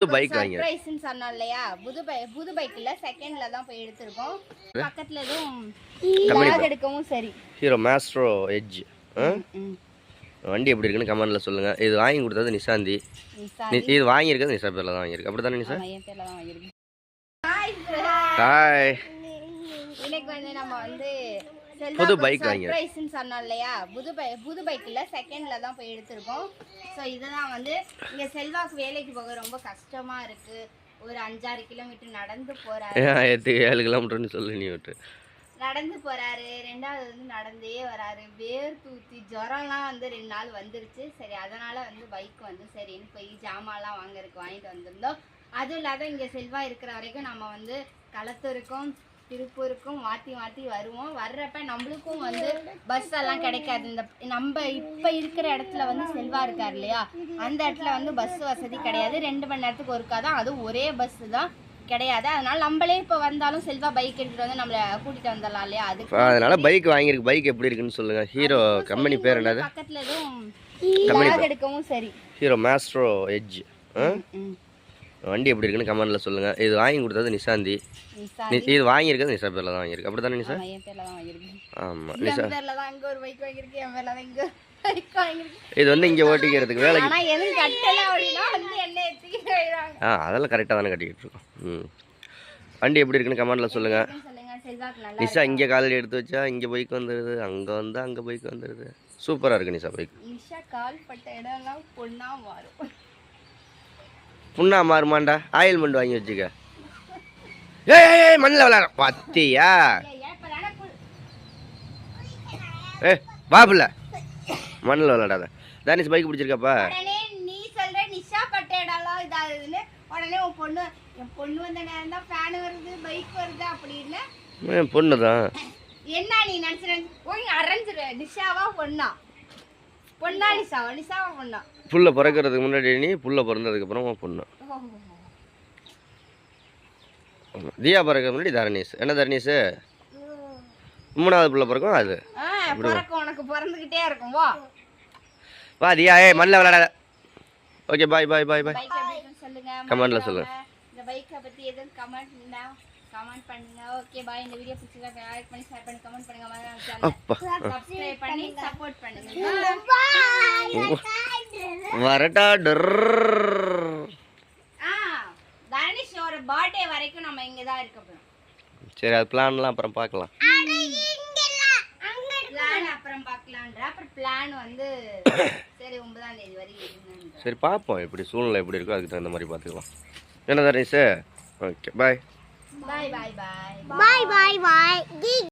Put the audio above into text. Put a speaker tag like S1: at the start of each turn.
S1: புது பைக் வாங்கி
S2: சர்ப்ரைஸ்னு சொன்னோம் இல்லையா? புது பை புது பைக்ல செகண்ட்ல தான் போய் எடுத்திருக்கோம். பக்கத்துல எதுவும் லாக் எடுக்கவும் சரி.
S1: ஹீரோ மேஸ்ட்ரோ எட்ஜ் வண்டி எப்படி இருக்குன்னு கமெண்ட்ல சொல்லுங்க. இது வாங்கி கொடுத்தது நிசாந்தி. இது வாங்கியிருக்கிறது நிஷா பேர்ல தான் வாங்கியிருக்கு. அப்படி தானே
S2: ஆமா, என் பேர்ல தான் வாங்கியிருக்கேன்
S1: ஹாய்
S2: இன்னைக்கு வந்து நம்ம வந்து
S1: புது வாங்கி-
S2: சர்ப்ரைஸ்னு சொன்னோம் இல்லையா? புது பை புது பைக்ல செகண்ட்ல தான் போய் எடுத்திருக்கோம். ஸோ இதுதான் வந்து இங்க செல்வாக்கு வேலைக்கு போக ரொம்ப கஷ்டமா இருக்கு. ஒரு அஞ்சாறு கிலோமீட்டர் நடந்து போறாரு.
S1: எட்டு ஏழு கிலோமீட்டர்னு சொல்லு நீ விட்டு.
S2: நடந்து போறாரு. ரெண்டாவது வந்து நடந்தே வராரு. வேர் தூத்தி ஜுரம்லாம் வந்து ரெண்டு நாள் வந்துருச்சு. சரி அதனால வந்து பைக் வந்து சரின்னு போய் ஜாமான்லாம் வாங்குறதுக்கு வாங்கிட்டு வந்திருந்தோம். அதுவும் இல்லாத இங்க செல்வா இருக்கிற வரைக்கும் நம்ம வந்து களத்தூருக்கும் திருப்பூருக்கும் மாற்றி மாற்றி வருவோம். வர்றப்ப நம்மளுக்கும் வந்து பஸ் எல்லாம் கிடைக்காது. இந்த நம்ம இப்போ இருக்கிற இடத்துல வந்து செல்வா இருக்கார் இல்லையா? அந்த இடத்துல வந்து பஸ் வசதி கிடையாது. ரெண்டு மணி நேரத்துக்கு ஒருக்கா தான். அதுவும் ஒரே பஸ் தான் கிடையாது. அதனால நம்மளே இப்போ வந்தாலும் செல்வா பைக் எடுத்துட்டு வந்து நம்மள கூட்டிட்டு வந்துடலாம் இல்லையா? அதுக்கு
S1: அதனால பைக் வாங்கியிருக்கு. பைக் எப்படி இருக்குன்னு சொல்லுங்க. ஹீரோ கம்பெனி பேர் என்னது?
S2: பக்கத்துல எதுவும் எடுக்கவும் சரி.
S1: ஹீரோ மேஸ்ட்ரோ எட்ஜ் வண்டி எப்படி இருக்குன்னு கமெண்ட்ல சொல்லுங்க. இது வாங்கி கொடுத்தது நிசாந்தி இது வாங்கியிருக்கிறது நிஷா பேர்ல தான் வாங்கியிருக்கு. அப்படி தானே நிஷா?
S2: ஆமா, என் பேர்ல தான் வாங்கியிருக்கேன்
S1: ஆமா
S2: என்
S1: நிஷா.
S2: பேர்ல தான் இங்க ஒரு பைக் வாங்கியிருக்கேன் என் பேர்ல தான் இங்க பைக் வாங்கியிருக்கேன்
S1: இது வந்து இங்க ஓட்டிக்கிறதுக்கு வேலைக்கு ஆ அதெல்லாம் கரெக்டாக தானே கட்டிக்கிட்டு இருக்கோம். ம். வண்டி எப்படி இருக்குன்னு கமெண்ட்ல சொல்லுங்க.
S2: சொல்லுங்க செல்வாக்கு நல்லா
S1: நிஷா இங்கே காலையில் எடுத்து வச்சா இங்கே பைக் வந்துடுது அங்கே வந்து அங்கே பைக் வந்துடுது சூப்பராக இருக்கு நிஷா பைக்
S2: நிஷா கால் பட்ட இடம்லாம் பொண்ணா மாறும்.
S1: புண்ணா மாறுமாண்டா? ஆயில்மெண்ட் வாங்கி வச்சுக்க. ஏய் மண்ணில் விளாட. பத்தியா? ஏ பாபுல மண்ணில் விளாடாத. தானிஷ் பைக் பிடிச்சிருக்காப்பா.
S2: நீ சொல்ற நிஷா பட்ட இடம்லாம் இதாகுதுன்னு உடனே உன் பொண்ணு என் பொண்ணு வந்த நேரம் தான் ஃபேன் வருது பைக் வருது அப்படின்னு.
S1: என் பொண்ணு தான்
S2: என்ன நீ நினைச்சு போய் அரைஞ்சிரு. நிஷாவா பொண்ணா? பொண்ணா நிஷாவா? நிஷாவா பொண்ணா?
S1: புள்ள பிறக்கிறதுக்கு முன்னாடி நீ புள்ள பிறந்ததுக்கப்புறம் பொண்ணு. ஆமா. தியா பிறக்க முன்னாடி தரணீஸ். என்ன தரணீஸ்? மூணாவது புள்ள பிறக்கும் அது.
S2: உனக்கு இருக்கும். வா.
S1: தியா ஏய் மண்ணில் விளாடாத ஓகே பாய் பாய் பாய் பாய்
S2: பைக் எப்படி இருக்குன்னு சொல்லுங்க.
S1: கமெண்ட்ல
S2: மறக்காம
S1: சொல்லுங்க.
S2: இந்த பைக்கை பத்தி எதுவும் கமெண்ட் இருந்தா கமெண்ட் பண்ணுங்க. ஓகே பாய் இந்த வீடியோ பிடிச்சிருக்கா லைக் பண்ணி ஷேர் பண்ணி கமெண்ட் பண்ணுங்க. மறக்காம சப்ஸ்கிரைப் பண்ணி சப்போர்ட் பண்ணுங்க.
S1: வரட்டா டர்.
S2: ஆ தனுஷோட பர்த்டே வரைக்கும் நம்ம இங்க தான் இருக்க போறோம்.
S1: சரி அது பிளான்லாம் அப்புறம் பார்க்கலாம்.
S2: பிளான் அப்புறம் பார்க்கலான்ற அப்புறம் பிளான் வந்து சரி ஒன்பதாம் தேதி வரை இருங்கன்ற
S1: சரி பார்ப்போம். எப்படி சூழ்நிலை எப்படி இருக்கோ அதுக்கு தகுந்த மாதிரி பார்த்துக்கலாம். என்ன Dharanish okay bye
S2: bye bye bye
S3: Bye bye bye.